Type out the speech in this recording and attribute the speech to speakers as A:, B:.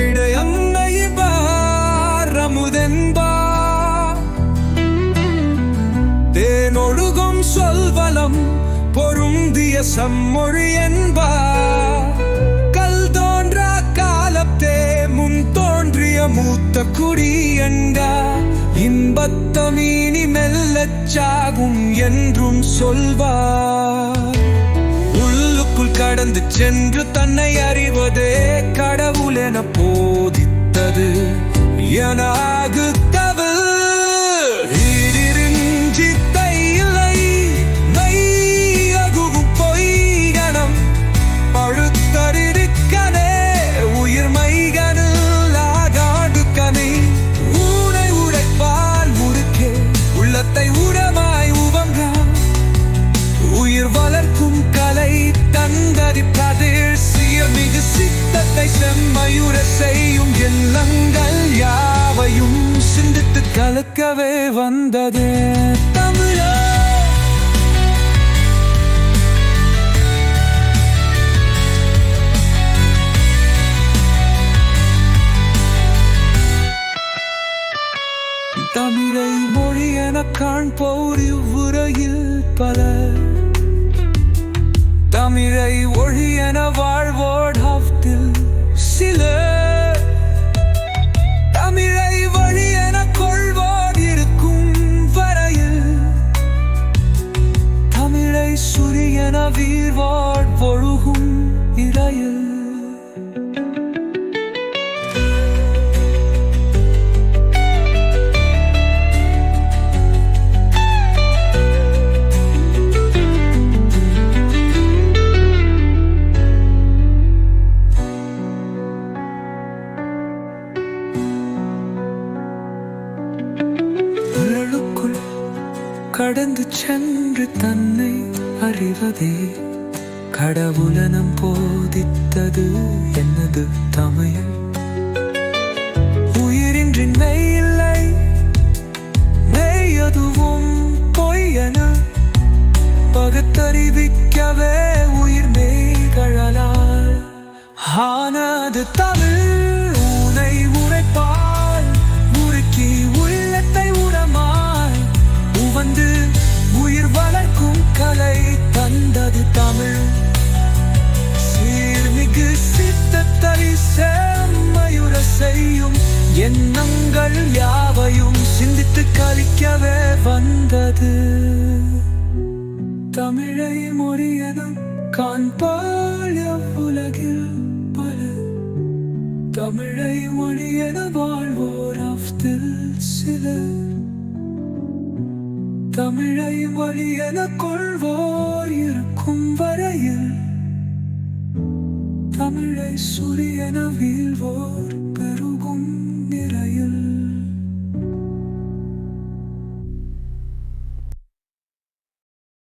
A: விடயன்னை பாரமுதென்பா தேனொழுகும் சொல்வலம் பொருந்திய சம்மொழி என்பா. கல் தோன்றா காலத்தே முன் தோன்றிய மூத்த குடி என்கா இன்பத்தமீனி மெல்லச்சாகும் என்றும் சொல்வார். கடந்து சென்று தன்னை அறிவதே கடவுள் என போதித்தது எனாகு தந்ததி பதிர் மிகு சித்தத்தை செம்மையுற செய்யும் எண்ணங்கள் யாவையும் சிந்தித்து கலக்கவே வந்தது. தமிழா! தமிழை மொழி என காண்போர் இவ்வுரையில் பலர். தமிழை ஒழி என கடந்து சென்று தன்னை அறிவதே. கடவுளனம் போதித்தது எனது தமிழ்? உயிரின்றி மெய்யில்லை மெய்யதுவும் பொய்யென. பகுத்தறிவிக்கவே உயிர் மெய்களால் ஆனது தமிழ். செம்மையுற செய்யும் எண்ணங்கள் யாவையும் சிந்தித்து கழிக்கவே வந்தது. தமிழை மொழியனும் காண்பால் உலகில் பல. தமிழை மொழியென வாழ்வோர் அஃதில் சிலர். தமிழை மொழியென கொள்வோர் இருக்கும் வரையில் தமிழை சுரியன வீழ்வோர் பெருகும்.